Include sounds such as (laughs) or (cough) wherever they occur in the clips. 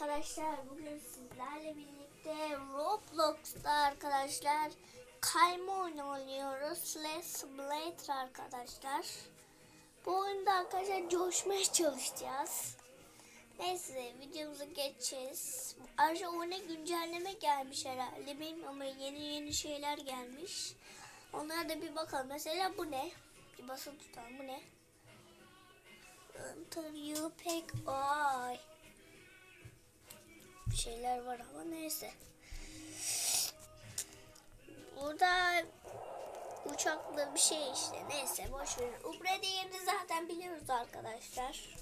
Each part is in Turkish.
Arkadaşlar bugün sizlerle birlikte Roblox'ta arkadaşlar kayma oyunu oynuyoruz. Slash Simulator arkadaşlar. Bu oyunda arkadaşlar coşmaya çalışacağız. Neyse videomuza geçeceğiz. Ayrıca oyuna güncelleme gelmiş herhalde. Benim ama yeni yeni şeyler gelmiş. Onlara da bir bakalım. Mesela bu ne? Bir basın tutalım. Bu ne? Enter you pick ay şeyler var ama neyse. Burada uçaklı bir şey işte. Neyse boş verin. Ubre yerini zaten biliyoruz arkadaşlar.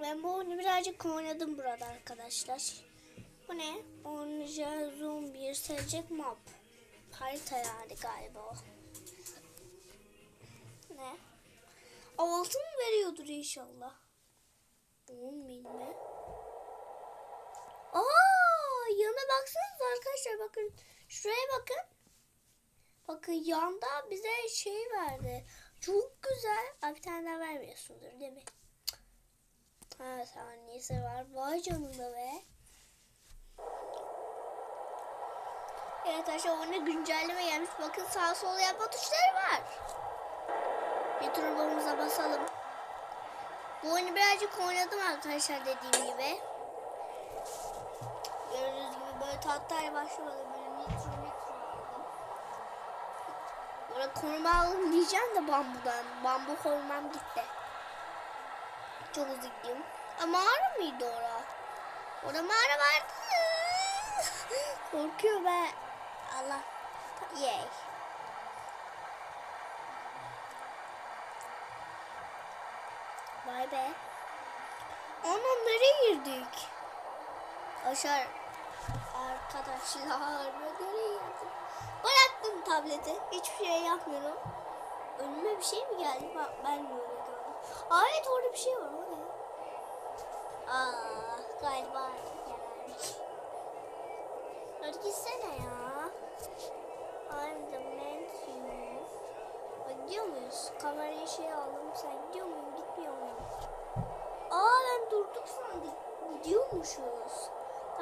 Ben bu oyunu birazcık oynadım burada arkadaşlar. Bu ne? Oyuncağı zoom bir selecek map. Harita yani galiba o. Ne? Altın veriyordur inşallah? 10 bin mi? Aa, yana baksanıza arkadaşlar bakın. Şuraya bakın. Bakın yanda bize şey verdi. Çok güzel. Abi bir tane daha vermiyorsundur değil mi? Ha saniyesi var. Vay canına be. Evet arkadaşlar oyuna güncelleme gelmiş. Bakın sağ sol yapma tuşları var. Bir turbamıza basalım. Bu oyunu birazcık oynadım arkadaşlar dediğim gibi. Gördüğünüz gibi böyle tatlıya başlamadı. Böyle nitro nitro aldım. Böyle koruma aldım diyeceğim de bambudan. Bambu korumam gitti. Çok üzüldüm. Ama mağara mıydı ora? Orada mağara vardı. (laughs) Korkuyor be. Allah. Yay. Vay be. Anam nereye girdik? Aşağı arkadaşlar nereye girdim? Bıraktım tableti. Hiçbir şey yapmıyorum. Önüme bir şey mi geldi? Ben, ben mi öyle gördüm? Aa, evet orada bir şey var. O ne? Aa, galiba gelmiş. Hadi gitsene ya. I'm the man to Gidiyor muyuz? Kamerayı şey aldım. Sen gidiyor muyum? Gitmiyor muyum? Aa ben durduk sandık. Gidiyormuşuz.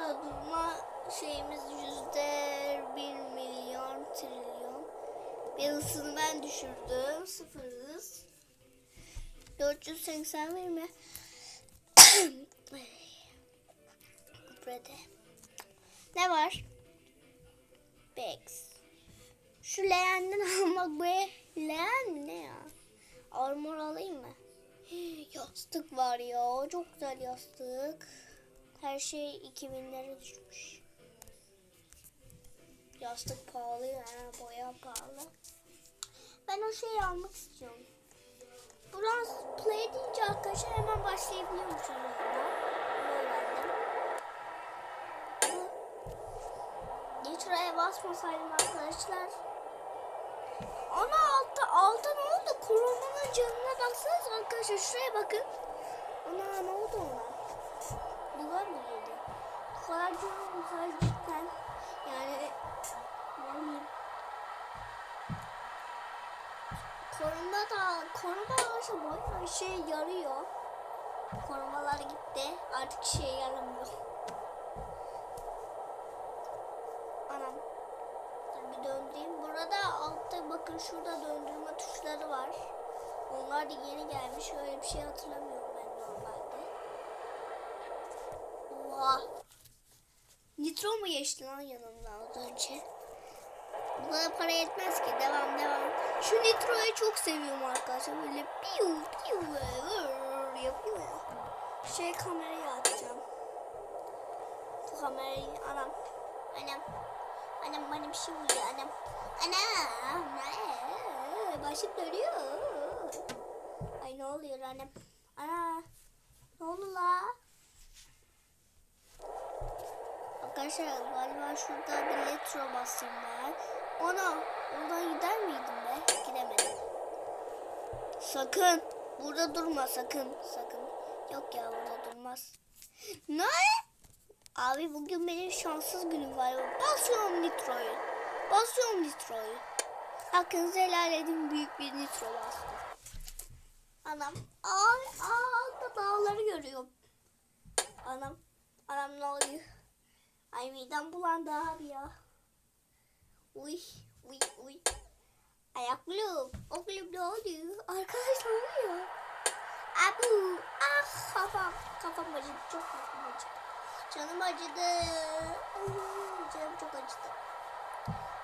Durma şeyimiz yüzde bir milyon trilyon. Bir hızını ben düşürdüm. Sıfır hız. 481 mi? (coughs) Burada. Ne var? Bags. Şu leğenden (laughs) almak bu leğen mi ne ya? Armor alayım mı? (gasps) Yastık var ya. Çok güzel yastık. Her şey 2000'lere düşmüş. Yastık pahalı yani boya pahalı. Ben o şeyi almak istiyorum. Buradan play deyince arkadaşlar hemen başlayabiliyormuşuz oyuna. Bunu öğrendim. Nitro'ya basmasaydım arkadaşlar. Ana altta altta ne oldu? Koronanın canına baksanız arkadaşlar şuraya bakın. Ana ne oldu ona? Duvar mı girdi? Bu kadar cidden. Yani bileyim. Koruma da koruma arkadaşlar bayağı işe yarıyor. Korumalar gitti. Artık işe yaramıyor. Anam. Bir döndüreyim. Burada altta bakın şurada döndürme tuşları var. Onlar da yeni gelmiş. Öyle bir şey hatırlamıyorum ben normalde. Oha. Nitro mu geçti lan yanımdan az önce? Bu kadar para yetmez ki. Devam devam. Şu Nitro'yu çok seviyorum arkadaşlar. Böyle piu piu yapıyor ya. Şey kamerayı açacağım. Bu kamerayı anam. Anam. Anam bana bir şey oluyor anam. Anam. Başım dönüyor. Ay ne oluyor anam. Ana. Ne oldu la? Arkadaşlar galiba şurada bir letro bastım ben. Ona oradan gider miydim be? Gidemedim. Sakın. Burada durma sakın. Sakın. Yok ya burada durmaz. Ne? Abi bugün benim şanssız günüm var. Basıyorum nitroyu. Basıyorum nitroyu. Hakkınızı helal edin büyük bir nitro bastım. Anam. Ay, aa, altta dağları görüyorum. Anam. Anam ne oluyor? Ay midem bulandı abi ya. Uy. Uy. Uy. Ayaklım. Oğlum ne oluyor? Arkadaş ne oluyor? Abu. Ah kafam. Kafam acıdı. Çok kafam acıdı. Canım acıdı. Canım çok acıdı.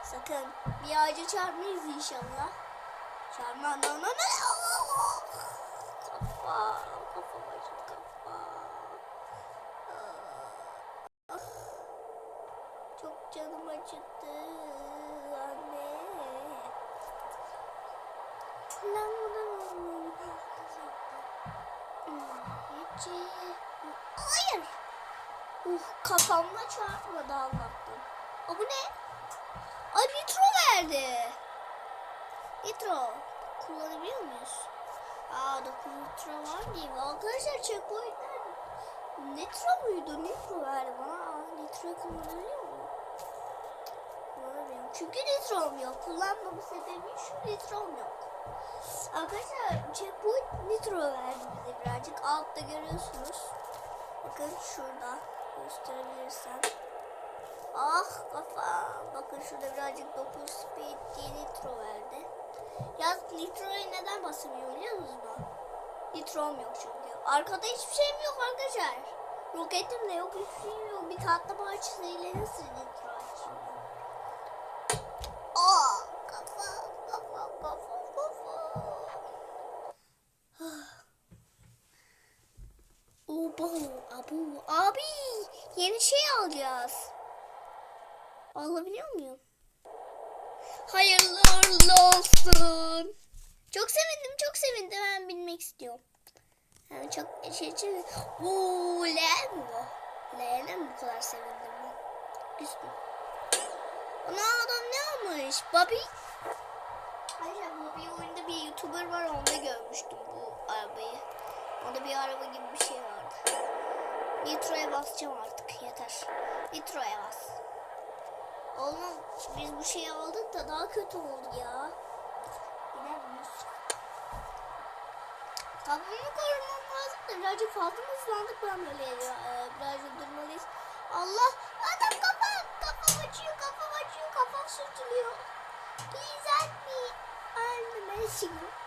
Sakın bir ağaca çarpmayız inşallah. Çarpma. No, no, no. Kafa. Kafam acıdı kafa. Ah. Çok canım acıdı anne. Lan bundan Hiç iyi. Hayır. Uh, kafamla çarpmadı Allah'tan. Aa, bu ne? Ay nitro verdi. Nitro. Kullanabiliyor muyuz? Aa 9 nitro var değil mi? Arkadaşlar checkpointler nitro muydu? Nitro verdi bana. Aa nitroyu kullanabiliyor muyum? Çünkü nitrom yok. Kullanmamın sebebi şu nitrom yok. Arkadaşlar checkpoint nitro verdi bize birazcık. Altta görüyorsunuz. Bakın şurada gösterebilirsem. Ah kafa. Bakın şurada birazcık 9 speed diye nitro verdi. Yaz nitroya neden basamıyor biliyor musunuz? Nitrom yok çünkü. Arkada hiçbir şeyim yok arkadaşlar. Roketim de yok hiçbir şeyim yok. Bir tatlı parçasıyla nasıl nitro açayım? Aa kafa kafa kafa kafa. Oba abu abi yeni şey alacağız. Alabiliyor muyum? Hayırlı uğurlu olsun. Çok sevindim, çok sevindim. Ben bilmek istiyorum. Yani çok şey için. Uuu, leğen bu? Leğene mi bu kadar sevindim ben? Küstüm. Ana adam ne almış? Bobby? Hayır, Bobby oyunda bir YouTuber var. Onda görmüştüm bu arabayı. Onda bir araba gibi bir şey vardı. Nitro'ya basacağım artık. Yeter. Nitro'ya bas. Oğlum biz bu şeyi aldık da daha kötü oldu ya. Bilemiyoruz. Kafamı korumam lazım da birazcık fazla mı hızlandık ben böyle e, birazcık durmalıyız. Allah adam kafam kafam açıyor kafam açıyor kafam sürtülüyor. Please help me. I'm messing. Hayır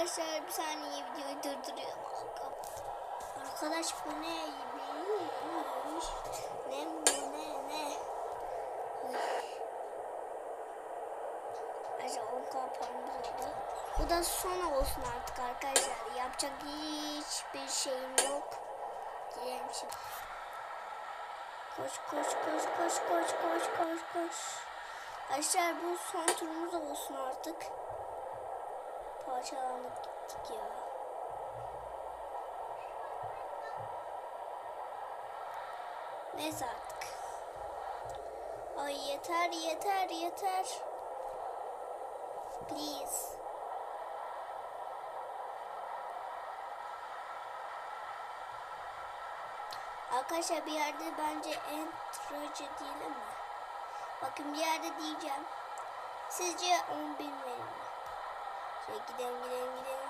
Arkadaşlar bir saniye videoyu durduruyorum. Arkadaş bu neymiş? Ne bu ne ne? Arkadaşlar 10 kapanımız oldu. Bu da son olsun artık arkadaşlar. Yapacak hiçbir şeyim yok. Gidelim şimdi. Koş koş koş koş koş koş koş koş. Arkadaşlar bu son turumuz olsun artık. Parçalandık gittik ya. Neyse artık. Ay yeter yeter yeter. Please. Arkadaşlar bir yerde bence entracı değil mi? Bakın bir yerde diyeceğim. Sizce 10 bin mi? Gidelim gidelim gidelim. gidelim.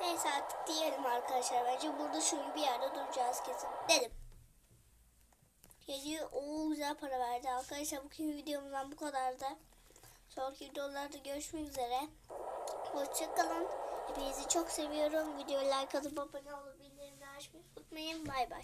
Neyse artık diyelim arkadaşlar. Bence burada şu bir yerde duracağız kesin. Dedim. Geliyor. Oo güzel para verdi. Arkadaşlar bugün videomuzdan bu kadar da. Sonraki videolarda görüşmek üzere. Hoşçakalın. Hepinizi çok seviyorum. Videoyu like atıp abone olup bildirimleri açmayı unutmayın. Bay bay.